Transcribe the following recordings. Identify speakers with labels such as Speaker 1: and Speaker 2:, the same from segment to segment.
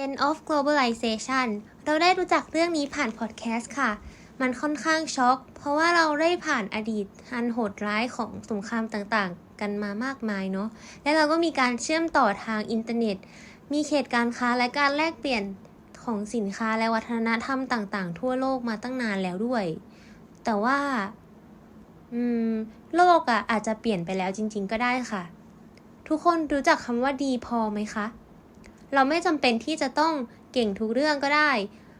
Speaker 1: End of Globalization เราได้รู้จักเรื่องนี้ผ่านพอดแคสต์ค่ะ มันค่อนข้างช็อก เพราะว่าเราได้ผ่านอดีตอันโหดร้ายของสงครามต่างๆ กันมามากมายเนาะ และเราก็มีการเชื่อมต่อทางอินเทอร์เน็ต มีเขตการค้าและการแลกเปลี่ยนของสินค้าและวัฒนธรรมต่างๆ ทั่วโลกมาตั้งนานแล้วด้วย แต่ว่า อืม โลกอะอาจจะเปลี่ยนไปแล้วจริง ๆ ก็ได้ค่ะ ทุกคนรู้จักคำว่าดีพอไหมคะ เราไม่จำเป็นที่จะต้องเก่งทุกเรื่องก็ได้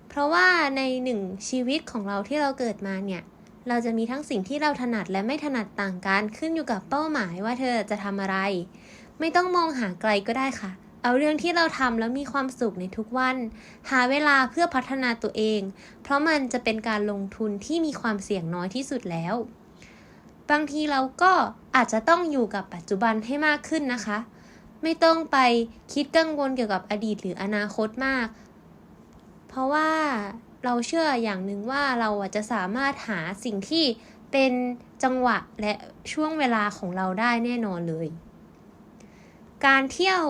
Speaker 1: เพราะว่าในหนึ่งชีวิตของเราที่เราเกิดมาเนี่ย เราจะมีทั้งสิ่งที่เราถนัดและไม่ถนัดต่างกันขึ้นอยู่กับเป้าหมายว่าเธอจะทำอะไร ไม่ต้องมองหาไกลก็ได้ค่ะ เอาเรื่องที่เราทำแล้วมีความสุขในทุกวัน หาเวลาเพื่อพัฒนาตัวเอง เพราะมันจะเป็นการลงทุนที่มีความเสี่ยงน้อยที่สุดแล้ว บางทีเราก็อาจจะต้องอยู่กับปัจจุบันให้มากขึ้นนะคะ ไม่ต้องไปคิดกังวลเกี่ยวกับอดีตหรืออนาคตมาก เพราะว่าเราเชื่ออย่างหนึ่งว่าเราจะสามารถหาสิ่งที่เป็นจังหวะและช่วงเวลาของเราได้แน่นอนเลย การเที่ยว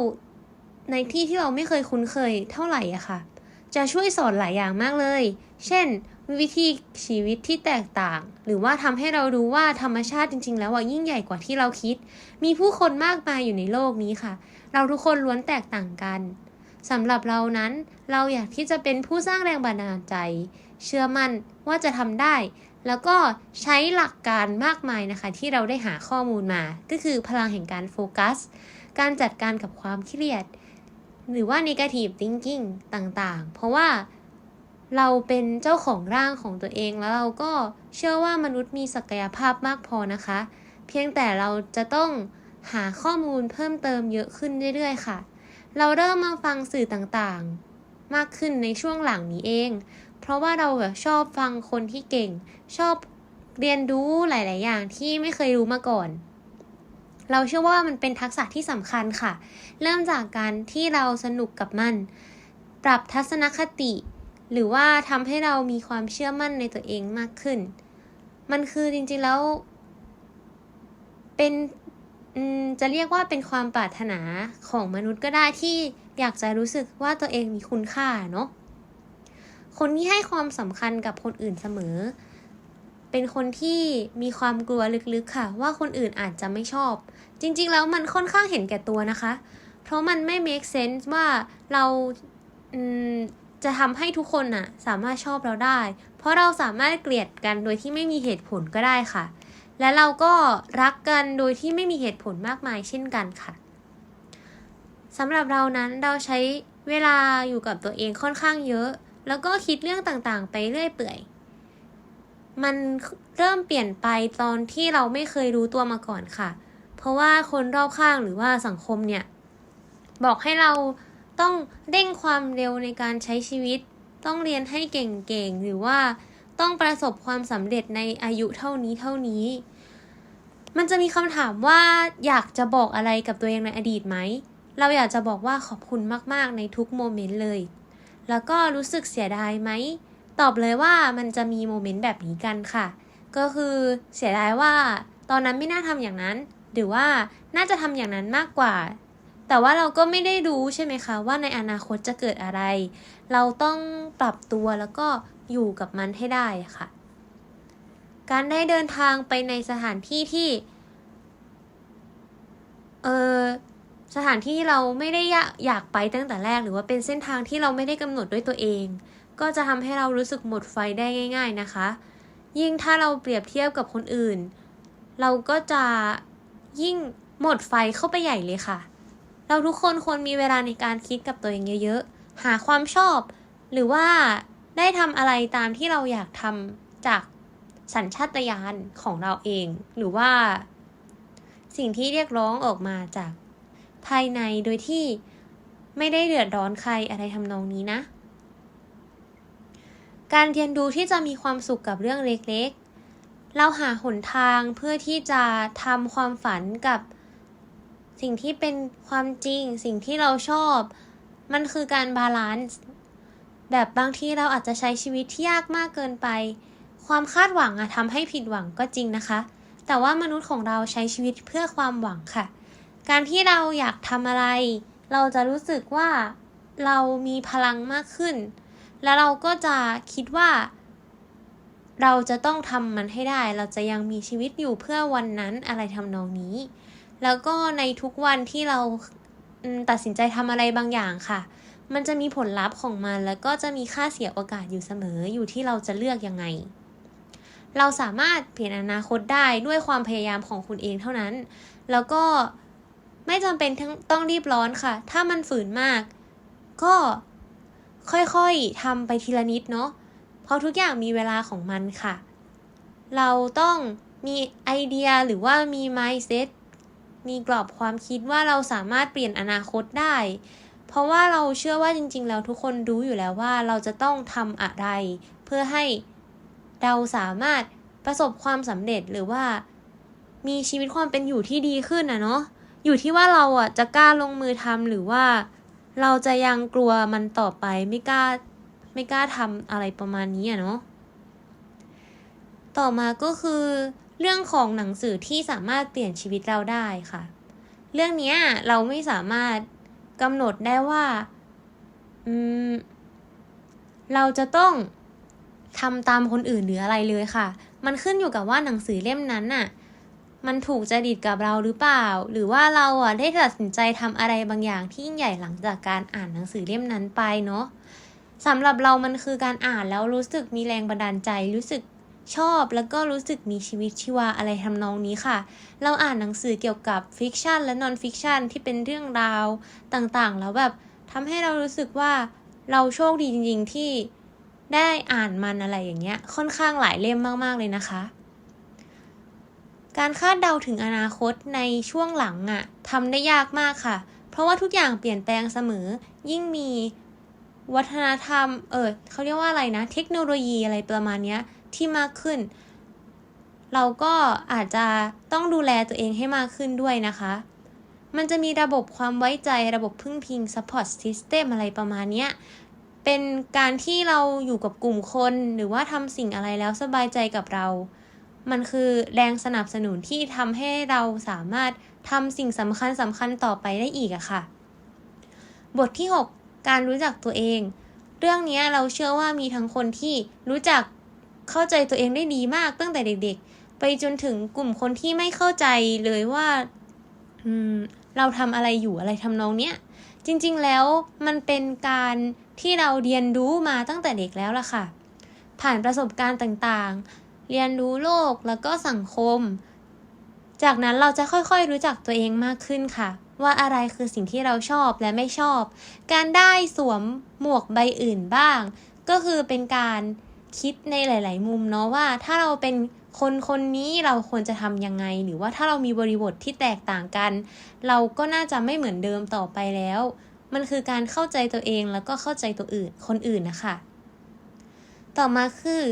Speaker 1: ในที่ที่เราไม่เคยคุ้นเคยเท่าไหร่อะค่ะ จะช่วยสอนหลายอย่างมากเลย เช่น วิธีชีวิตที่แตกต่าง หรือว่าทำให้เรารู้ว่าธรรมชาติจริง ๆ แล้วอะยิ่งใหญ่กว่าที่เราคิด มีผู้คนมากมายอยู่ในโลกนี้ค่ะ เราทุกคนล้วนแตกต่างกันสำหรับเรานั้นเราอยากที่จะเป็นผู้สร้างแรงบันดาลใจ เชื่อมั่นว่าจะทำได้ แล้วก็ใช้หลักการมากมายนะคะ ที่เราได้หาข้อมูลมา ก็คือพลังแห่งการโฟกัส การจัดการกับความเครียด หรือว่า negative thinking ต่างๆ เพราะว่าเราเป็นเจ้าของร่างของตัวเองแล้วเราก็เชื่อว่ามนุษย์มีศักยภาพมากพอนะคะ เพียงแต่เราจะต้อง หาข้อมูลเพิ่มเติมเยอะขึ้นเรื่อยๆ ค่ะ เราเริ่มมาฟังสื่อต่างๆ มากขึ้นในช่วงหลังนี้เอง เพราะว่าเราแบบชอบฟังคนที่เก่ง ชอบเรียนรู้หลาย ๆ อย่างที่ไม่เคยรู้มาก่อน เราเชื่อว่ามันเป็นทักษะที่สำคัญค่ะ เริ่มจากการที่เราสนุกกับมัน ปรับทัศนคติ หรือว่าทำให้เรามีความเชื่อมั่นในตัวเองมากขึ้น มันคือจริง ๆ แล้ว เป็น จะเรียกว่าเป็นความปรารถนาของมนุษย์ก็ได้ที่อยากจะรู้สึกว่าตัวเองมีคุณค่าเนาะคนที่ให้ความสำคัญกับคนอื่นเสมอ เป็นคนที่มีความกลัวลึกๆค่ะ ว่าคนอื่นอาจจะไม่ชอบ จริงๆแล้วมันค่อนข้างเห็นแก่ตัวนะคะ เพราะมันไม่ make sense ว่าเราจะทำให้ทุกคนน่ะสามารถชอบเราได้ เพราะเราสามารถเกลียดกันโดยที่ไม่มีเหตุผลก็ได้ค่ะ และเราก็รักกันโดยที่ไม่มีเหตุผลมากมายเช่นกันค่ะสำหรับเรานั้นเราใช้เวลาอยู่กับตัวเองค่อนข้างเยอะ แล้วก็คิดเรื่องต่างๆ ไปเรื่อยเปื่อย มันเริ่มเปลี่ยนไปตอนที่เราไม่เคยรู้ตัวมาก่อนค่ะ เพราะว่าคนรอบข้างหรือว่าสังคมเนี่ย บอกให้เราต้องเร่งความเร็วในการใช้ชีวิต ต้องเรียนให้เก่งๆ หรือว่าต้องประสบความสำเร็จในอายุเท่านี้เท่านี้ มันจะมีคำถามว่าอยากจะบอกอะไรกับตัวเองในอดีตไหม เราอยากจะบอกว่าขอบคุณมากๆในทุกโมเมนต์เลย แล้วก็รู้สึกเสียดายไหม ตอบเลยว่ามันจะมีโมเมนต์แบบนี้กันค่ะ ก็คือเสียดายว่า ตอนนั้นไม่น่าทำอย่างนั้น หรือว่าน่าจะทำอย่างนั้นมากกว่า แต่ว่าเราก็ไม่ได้รู้ใช่ไหมคะว่าในอนาคตจะเกิดอะไร เราต้องปรับตัวแล้วก็อยู่กับมันให้ได้ค่ะ การได้เดินทางไปในสถานที่ที่ เออสถานที่เราไม่ได้อยากไปตั้งแต่แรก หรือว่าเป็นเส้นทางที่เราไม่ได้กำหนดด้วยตัวเอง ก็จะทำให้เรารู้สึกหมดไฟได้ง่าย ๆนะคะ ยิ่งถ้าเราเปรียบเทียบกับคนอื่น เราก็จะยิ่งหมดไฟเข้าไปใหญ่เลยค่ะ เราทุกคนควรมีเวลาในการคิดกับตัวเองเยอะๆ หาความชอบ หรือว่าได้ทำอะไรตามที่เราอยากทำจาก สัญชาตญาณของเราเอง หรือว่า สิ่งที่เรียกร้องออกมาจากภายในโดยที่ไม่ได้เดือดร้อนใครอะไรทำนองนี้นะ การเรียนรู้ที่จะมีความสุขกับเรื่องเล็กๆ เราหาหนทางเพื่อที่จะทำความฝันกับสิ่งที่เป็นความจริง สิ่งที่เราชอบ มันคือการบาลานซ์แบบบางทีเราอาจจะใช้ชีวิตที่ยากมากเกินไป ความคาดหวังอะทำให้ผิดหวังก็จริงนะคะ แต่ว่ามนุษย์ของเราใช้ชีวิตเพื่อความหวังค่ะ การที่เราอยากทำอะไร เราจะรู้สึกว่าเรามีพลังมากขึ้น แล้วเราก็จะคิดว่า เราจะต้องทำมันให้ได้ เราจะยังมีชีวิตอยู่เพื่อวันนั้นอะไรทำนองนี้ แล้วก็ในทุกวันที่เราตัดสินใจทำอะไรบางอย่างค่ะ มันจะมีผลลัพธ์ของมัน แล้วก็จะมีค่าเสียโอกาสอยู่เสมออยู่ที่เราจะเลือกยังไง เราสามารถเปลี่ยนอนาคตได้ด้วยความพยายามของคุณเองเท่านั้น แล้วก็ไม่จำเป็นทั้งต้องรีบร้อนค่ะ ถ้ามันฝืนมาก ก็ค่อยๆทำไปทีละนิดเนาะ เพราะทุกอย่างมีเวลาของมันค่ะ เราต้องมีไอเดียหรือว่ามี mindset มีกรอบความคิดว่าเราสามารถเปลี่ยนอนาคตได้ เพราะว่าเราเชื่อว่าจริงๆ แล้วทุกคนรู้อยู่แล้วว่าเราจะต้องทำอะไร เพื่อให้ เราสามารถประสบความสำเร็จหรือว่า มีชีวิตความเป็นอยู่ที่ดีขึ้นนะเนาะอยู่ที่ว่าเราอะจะกล้าลงมือทำหรือว่า เราจะยังกลัวมันต่อไปไม่กล้าไม่กล้าทำอะไรประมาณนี้อะเนาะต่อมาก็คือเรื่องของหนังสือที่สามารถเปลี่ยนชีวิตเราได้ค่ะ เรื่องนี้เราไม่สามารถกำหนดได้ว่าอืมเราจะต้อง ทำตามคนอื่นหรืออะไรเลยค่ะ มันขึ้นอยู่กับว่าหนังสือเล่มนั้นน่ะ มันถูกจริตกับเราหรือเปล่า หรือว่าเราอะได้ตัดสินใจทำอะไรบางอย่างที่ยิ่งใหญ่หลังจากการอ่านหนังสือเล่มนั้นไปเนาะสำหรับเรามันคือการอ่านแล้วรู้สึกมีแรงบันดาลใจ รู้สึกชอบแล้วก็รู้สึกมีชีวิตชีวาอะไรทำนองนี้ค่ะ เราอ่านหนังสือเกี่ยวกับฟิกชันและนอนฟิกชันที่เป็นเรื่องราวต่างๆ แล้วแบบทำให้เรารู้สึกว่าเราโชคดีจริง ๆ ที่ ได้อ่านมันอะไรอย่างเงี้ย ค่อนข้างหลายเล่มมาก ๆ เลยนะคะ การคาดเดาถึงอนาคตในช่วงหลังอะ่ะทำได้ยากมากค่ะ เพราะว่าทุกอย่างเปลี่ยนแปลงเสมอ ยิ่งมีวัฒนธรรม เออเขาเรียกว่าอะไรนะ เทคโนโลยีอะไรประมาณเนี้ยที่มากขึ้น เราก็อาจจะต้องดูแลตัวเองให้มากขึ้นด้วยนะคะ มันจะมีระบบความไว้ใจระบบพึ่งพิง support system อะไรประมาณเนี้ย เป็นการที่เราอยู่กับกลุ่มคนหรือว่าทำสิ่งอะไรแล้วสบายใจกับเรา มันคือแรงสนับสนุนที่ทำให้เราสามารถทำสิ่งสำคัญสำคัญต่อไปได้อีกอะค่ะ บทที่ 6 การรู้จักตัวเอง เรื่องนี้เราเชื่อว่ามีทั้งคนที่รู้จักเข้าใจตัวเองได้ดีมากตั้งแต่เด็กๆ ไปจนถึงกลุ่มคนที่ไม่เข้าใจเลยว่าอืมเราทำอะไรอยู่อะไรทำนองเนี้ย จริงๆแล้วมันเป็นการที่เราเรียนรู้มาตั้งแต่เด็กแล้วล่ะค่ะ ผ่านประสบการณ์ต่างๆ เรียนรู้โลกแล้วก็สังคม จากนั้นเราจะค่อยๆรู้จักตัวเองมากขึ้นค่ะ ว่าอะไรคือสิ่งที่เราชอบและไม่ชอบ การได้สวมหมวกใบอื่นบ้าง ก็คือเป็นการคิดในหลาย ๆ มุมเนาะว่าถ้าเราเป็น คนคนนี้เราควรจะทำยังไง หรือว่าถ้าเรามีบริบทที่แตกต่างกัน เราก็น่าจะไม่เหมือนเดิมต่อไปแล้ว มันคือการเข้าใจตัวเองแล้วก็เข้าใจตัวอื่นคนอื่นนะคะ ต่อมาคือ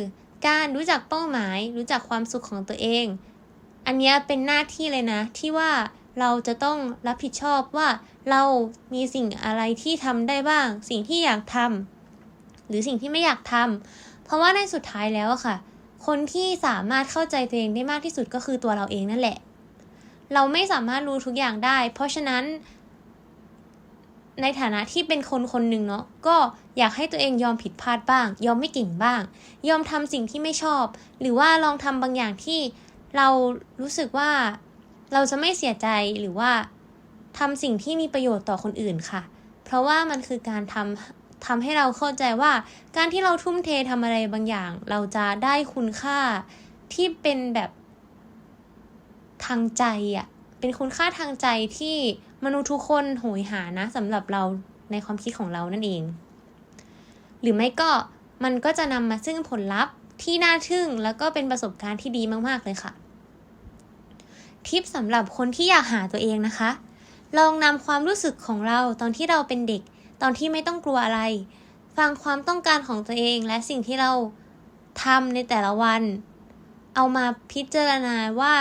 Speaker 1: การรู้จักเป้าหมาย รู้จักความสุขของตัวเอง อันนี้เป็นหน้าที่เลยนะ ที่ว่าเราจะต้องรับผิดชอบว่าเรามีสิ่งอะไรที่ทำได้บ้าง สิ่งที่อยากทำหรือสิ่งที่ไม่อยากทำเพราะว่าในสุดท้ายแล้วอะค่ะ คนที่สามารถเข้าใจตัวเองได้มากที่สุดก็คือตัวเราเองนั่นแหละ เราไม่สามารถรู้ทุกอย่างได้ เพราะฉะนั้น ในฐานะที่เป็นคนคนหนึ่งเนาะก็อยากให้ตัวเองยอมผิดพลาดบ้าง ยอมไม่เก่งบ้าง ยอมทำสิ่งที่ไม่ชอบ หรือว่าลองทำบางอย่างที่เรารู้สึกว่าเราจะไม่เสียใจหรือว่าทำสิ่งที่มีประโยชน์ต่อคนอื่นค่ะ เพราะว่ามันคือการทำ ทำให้เราเข้าใจว่า การที่เราทุ่มเททำอะไรบางอย่าง เราจะได้คุณค่าที่เป็นแบบทางใจอะ่ะ เป็นคุณค่าทางใจที่มนุษย์ทุกคนโหยหานะสำหรับเราในความคิดของเรานั่นเอง หรือไม่ก็มันก็จะนำมาซึ่งผลลัพธ์ที่น่าทึ่งแล้วก็เป็นประสบการณ์ที่ดีมากๆเลยค่ะ ทิปสำหรับคนที่อยากหาตัวเองนะคะ ลองนำความรู้สึกของเราตอนที่เราเป็นเด็ก ตอนที่ไม่ต้องกลัวอะไร ฟังความต้องการของตัวเองและสิ่งที่เราทำในแต่ละวัน เอามาพิจารณาว่า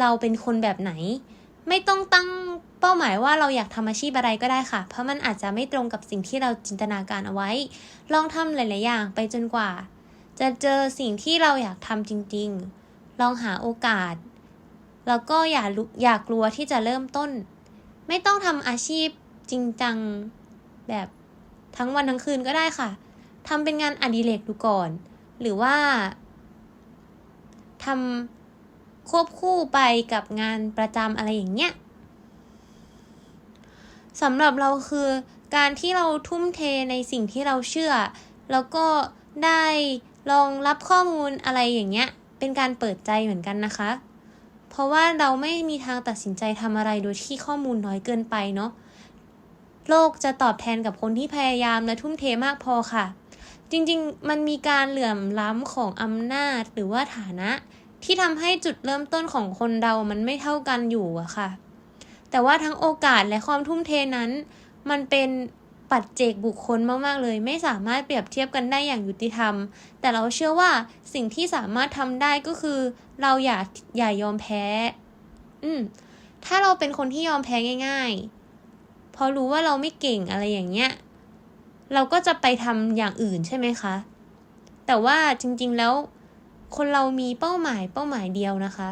Speaker 1: เราเป็นคนแบบไหน ไม่ต้องตั้งเป้าหมายว่าเราอยากทำอาชีพอะไรก็ได้ค่ะ เพราะมันอาจจะไม่ตรงกับสิ่งที่เราจินตนาการเอาไว้ ลองทำหลาย ๆ อย่างไปจนกว่า จะเจอสิ่งที่เราอยากทำจริง ๆ ลองหาโอกาส แล้วก็อย่าอย่ากลัวที่จะเริ่มต้น ไม่ต้องทำอาชีพจริงจัง แบบทั้งวันทั้งคืนก็ได้ค่ะทำเป็นงานอดิเรกดูก่อน หรือว่าทำควบคู่ไปกับงานประจำอะไรอย่างเงี้ยสำหรับเราคือการที่เราทุ่มเทในสิ่งที่เราเชื่อ แล้วก็ได้ลองรับข้อมูลอะไรอย่างเงี้ย เป็นการเปิดใจเหมือนกันนะคะ เพราะว่าเราไม่มีทางตัดสินใจทำอะไรโดยที่ข้อมูลน้อยเกินไปเนาะ โลกจะตอบแทนกับคนที่พยายามและทุ่มเทมากพอค่ะ จริงๆ มันมีการเหลื่อมล้ำของอำนาจหรือว่าฐานะ ที่ทำให้จุดเริ่มต้นของคนเรามันไม่เท่ากันอยู่อะค่ะ แต่ว่าทั้งโอกาสและความทุ่มเทนั้น มันเป็นปัจเจกบุคคลมากๆเลย ไม่สามารถเปรียบเทียบกันได้อย่างยุติธรรม แต่เราเชื่อว่าสิ่งที่สามารถทำได้ก็คือ เราอย่าอย่ายอมแพ้ อืมถ้าเราเป็นคนที่ยอมแพ้ง่าย ๆ พราะรู้ว่าเราไม่เก่งอะไรอย่างเงี้ย เราก็จะไปทำอย่างอื่นใช่ไหมคะ แต่ว่าจริงๆแล้ว คนเรามีเป้าหมายเป้าหมายเดียวนะคะ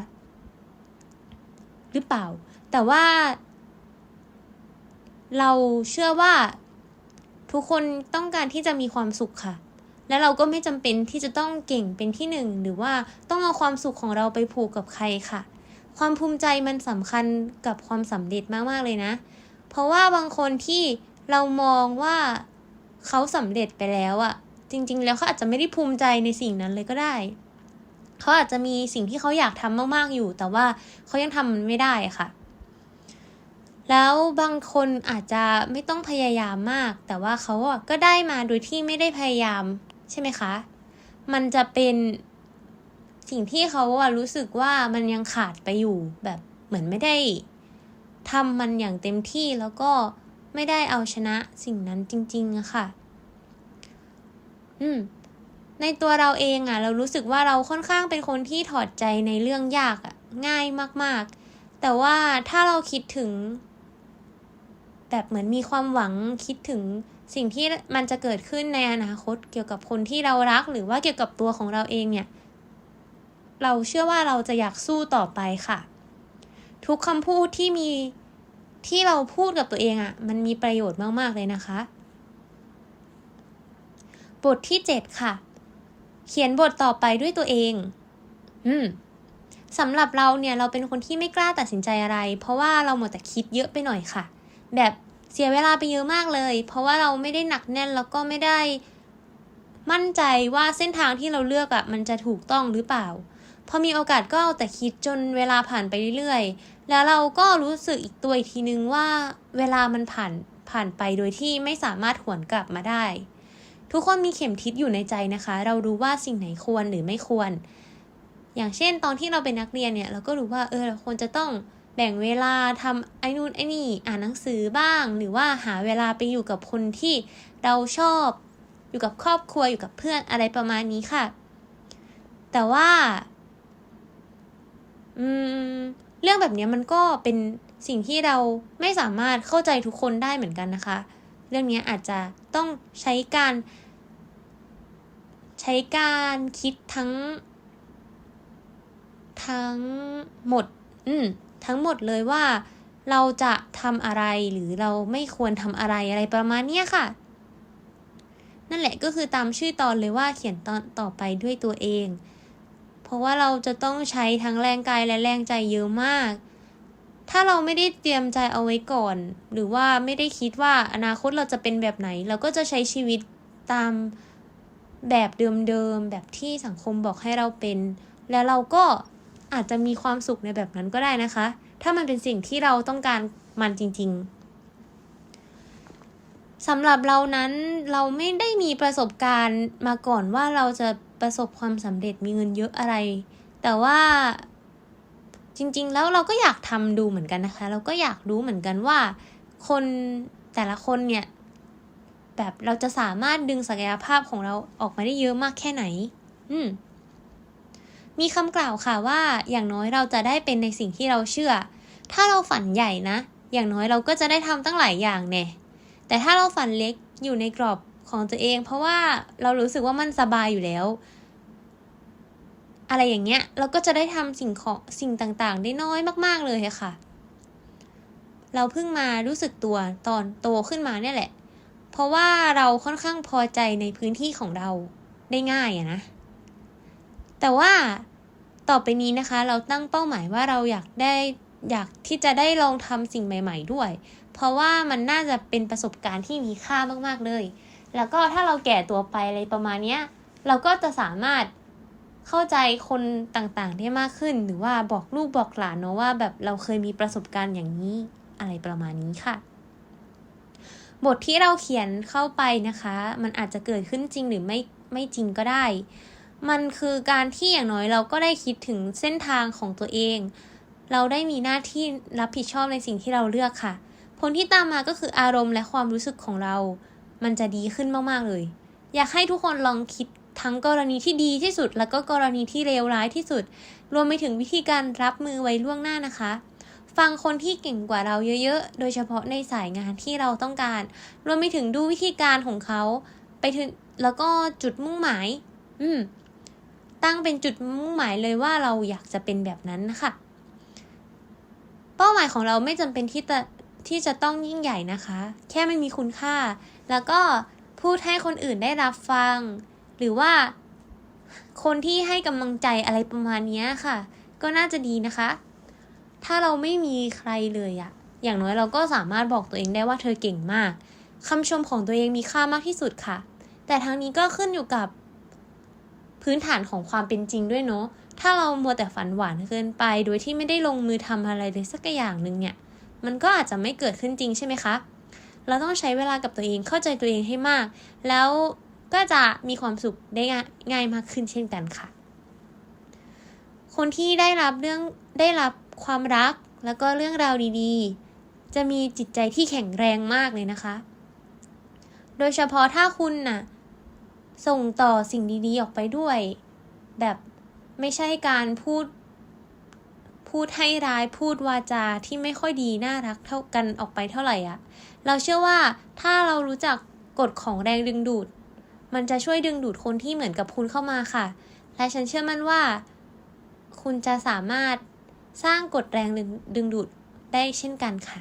Speaker 1: หรือเปล่า แต่ว่า เราเชื่อว่า ทุกคนต้องการที่จะมีความสุขค่ะ และเราก็ไม่จำเป็นที่จะต้องเก่งเป็นที่หนึ่งหรือว่าต้องเอาความสุขของเราไปผูกกับใครค่ะ ความภูมิใจมันสำคัญกับความสำเร็จมากๆเลยนะ เพราะว่าบางคนที่เรามองว่าเขาสำเร็จไปแล้วอะจริง ๆ แล้วเขาอาจจะไม่ได้ภูมิใจในสิ่งนั้นเลยก็ได้ เขาอาจจะมีสิ่งที่เขาอยากทำมากๆอยู่ แต่ว่าเขายังทำมันไม่ได้ค่ะ แล้วบางคนอาจจะไม่ต้องพยายามมาก แต่ว่าเขาก็ได้มาโดยที่ไม่ได้พยายามใช่ไหมคะ มันจะเป็นสิ่งที่เขาอะรู้สึกว่ามันยังขาดไปอยู่แบบเหมือนไม่ได้ ทำมันอย่างเต็มที่แล้วก็ไม่ได้เอาชนะสิ่งนั้นจริงๆอะค่ะ อืม ในตัวเราเองอะเรารู้สึกว่าเราค่อนข้างเป็นคนที่ถอดใจในเรื่องยากอะง่ายมากๆ แต่ว่าถ้าเราคิดถึง แบบเหมือนมีความหวังคิดถึงสิ่งที่มันจะเกิดขึ้นในอนาคตเกี่ยวกับคนที่เรารัก หรือว่าเกี่ยวกับตัวของเราเองเนี่ย เราเชื่อว่าเราจะอยากสู้ต่อไปค่ะ ทุกคำพูดที่มีที่เราพูดกับตัวเองอะ่ะ มันมีประโยชน์มาก ๆ เลยนะคะ บทที่ 7 ค่ะ เขียนบทต่อไปด้วยตัวเอง อืมสำหรับเราเนี่ยเราเป็นคนที่ไม่กล้าตัดสินใจอะไร เพราะว่าเราหมดแต่คิดเยอะไปหน่อยค่ะ แบบเสียเวลาไปเยอะมากเลย เพราะว่าเราไม่ได้หนักแน่นแล้วก็ไม่ได้มั่นใจว่าเส้นทางที่เราเลือกอะ่ะ มันจะถูกต้องหรือเปล่า อมีโอกาสก็เอาแต่คิดจนเวลาผ่านไปเรื่อยๆ แล้วเราก็รู้สึกอีกตัวอีกทีนึงว่าเวลามันผ่านผ่านไปโดยที่ไม่สามารถหวนกลับมาได้ ทุกคนมีเข็มทิศอยู่ในใจนะคะ เรารู้ว่าสิ่งไหนควรหรือไม่ควร อย่างเช่นตอนที่เราเป็นนักเรียนเนี่ยเราก็รู้ว่าเออเราควรจะต้องแบ่งเวลาทำไอ้นู่นไอ้นี่อ่านหนังสือบ้าง หรือว่าหาเวลาไปอยู่กับคนที่เราชอบอยู่กับครอบครัวอยู่กับเพื่อนอะไรประมาณนี้ค่ะ แต่ว่า อืม เรื่องแบบนี้มันก็เป็นสิ่งที่เราไม่สามารถเข้าใจทุกคนได้เหมือนกันนะคะ เรื่องนี้อาจจะต้องใช้การ ใช้การคิดทั้ง ทั้งหมด อืม ทั้งหมดเลยว่าเราจะทำอะไรหรือเราไม่ควรทำอะไรอะไรประมาณนี้ค่ะ นั่นแหละก็คือตามชื่อตอนเลยว่าเขียนตอนต่อไปด้วยตัวเอง เพราะว่าเราจะต้องใช้ทั้งแรงกายและแรงใจเยอะมาก ถ้าเราไม่ได้เตรียมใจเอาไว้ก่อน หรือว่าไม่ได้คิดว่าอนาคตเราจะเป็นแบบไหน เราก็จะใช้ชีวิตตามแบบเดิมๆแบบที่สังคมบอกให้เราเป็น แล้วเราก็อาจจะมีความสุขในแบบนั้นก็ได้นะคะ ถ้ามันเป็นสิ่งที่เราต้องการมันจริง ๆสำหรับเรานั้นเราไม่ได้มีประสบการณ์มาก่อนว่าเราจะ ประสบความสำเร็จมีเงินเยอะอะไร แต่ว่าจริง ๆ แล้วเราก็อยากทำดูเหมือนกันนะคะ เราก็อยากรู้เหมือนกันว่า คนแต่ละคนเนี่ย แบบเราจะสามารถดึงศักยภาพของเราออกมาได้เยอะมากแค่ไหน อืมมีคำกล่าวค่ะว่าอย่างน้อยเราจะได้เป็นในสิ่งที่เราเชื่อ ถ้าเราฝันใหญ่นะ อย่างน้อยเราก็จะได้ทำตั้งหลายอย่างแน่แต่ถ้าเราฝันเล็กอยู่ในกรอบ ของตัวเอง เพราะว่าเรารู้สึกว่ามันสบายอยู่แล้ว อะไรอย่างเงี้ย เราก็จะได้ทำสิ่งของสิ่งต่างๆ ได้น้อยมาก ๆเลยค่ะ เราเพิ่งมารู้สึกตัวตอนโตขึ้นมาเนี่ยแหละ เพราะว่าเราค่อนข้างพอใจในพื้นที่ของเราได้ง่ายอะนะ แต่ว่าต่อไปนี้นะคะ เราตั้งเป้าหมายว่าเราอยากได้อยากที่จะได้ลองทำสิ่งใหม่ ๆ ด้วย เพราะว่ามันน่าจะเป็นประสบการณ์ที่มีค่ามาก ๆ เลย แล้วก็ถ้าเราแก่ตัวไปอะไรประมาณเนี้ย เราก็จะสามารถเข้าใจคนต่างๆ ได้มากขึ้น หรือว่าบอกลูกบอกหลานเนาะว่าแบบเราเคยมีประสบการณ์อย่างนี้อะไรประมาณนี้ค่ะ บทที่เราเขียนเข้าไปนะคะ มันอาจจะเกิดขึ้นจริงหรือไม่ไม่จริงก็ได้ มันคือการที่อย่างน้อยเราก็ได้คิดถึงเส้นทางของตัวเอง เราได้มีหน้าที่รับผิดชอบในสิ่งที่เราเลือกค่ะ ผลที่ตามมาก็คืออารมณ์และความรู้สึกของเรา มันจะดีขึ้นมากๆเลย อยากให้ทุกคนลองคิดทั้งกรณีที่ดีที่สุด แล้วก็กรณีที่เลวร้ายที่สุด รวมไปถึงวิธีการรับมือไว้ล่วงหน้านะคะ ฟังคนที่เก่งกว่าเราเยอะๆ โดยเฉพาะในสายงานที่เราต้องการ รวมไปถึงดูวิธีการของเขา ไปถึงแล้วก็จุดมุ่งหมาย อืม ตั้งเป็นจุดมุ่งหมายเลยว่าเราอยากจะเป็นแบบนั้นนะคะ เป้าหมายของเราไม่จำเป็นที่จะที่จะต้องยิ่งใหญ่นะคะ แค่ไม่มีคุณค่า แล้วก็พูดให้คนอื่นได้รับฟัง หรือว่าคนที่ให้กำลังใจอะไรประมาณนี้ค่ะ ก็น่าจะดีนะคะ ถ้าเราไม่มีใครเลยอะอย่างน้อยเราก็สามารถบอกตัวเองได้ว่าเธอเก่งมากคำชมของตัวเองมีค่ามากที่สุดค่ะ แต่ทั้งนี้ก็ขึ้นอยู่กับ พื้นฐานของความเป็นจริงด้วยเนาะถ้าเรามัวแต่ฝันหวานเกินไป โดยที่ไม่ได้ลงมือทำอะไรเลยสักอย่างหนึ่งเนี่ย มันก็อาจจะไม่เกิดขึ้นจริงใช่ไหมคะ เราต้องใช้เวลากับตัวเองเข้าใจตัวเองให้มาก แล้วก็จะมีความสุขได้ง่ายายมากขึ้นเช่นกันค่ะ คนที่ได้รับเรื่องได้รับความรักแล้วก็เรื่องราวดีๆ จะมีจิตใจที่แข็งแรงมากเลยนะคะ โดยเฉพาะถ้าคุณน่ะ ส่งต่อสิ่งดีๆ ออกไปด้วย แบบไม่ใช่การพูด พูดให้ร้ายพูดวาจาที่ไม่ค่อยดีน่ารักเท่ากันออกไปเท่าไหร่อะเราเชื่อว่าถ้าเรารู้จักกฎของแรงดึงดูด มันจะช่วยดึงดูดคนที่เหมือนกับคุณเข้ามาค่ะ และฉันเชื่อมั่นว่า คุณจะสามารถสร้างกฎแรงดึงดึงดูดได้เช่นกันค่ะ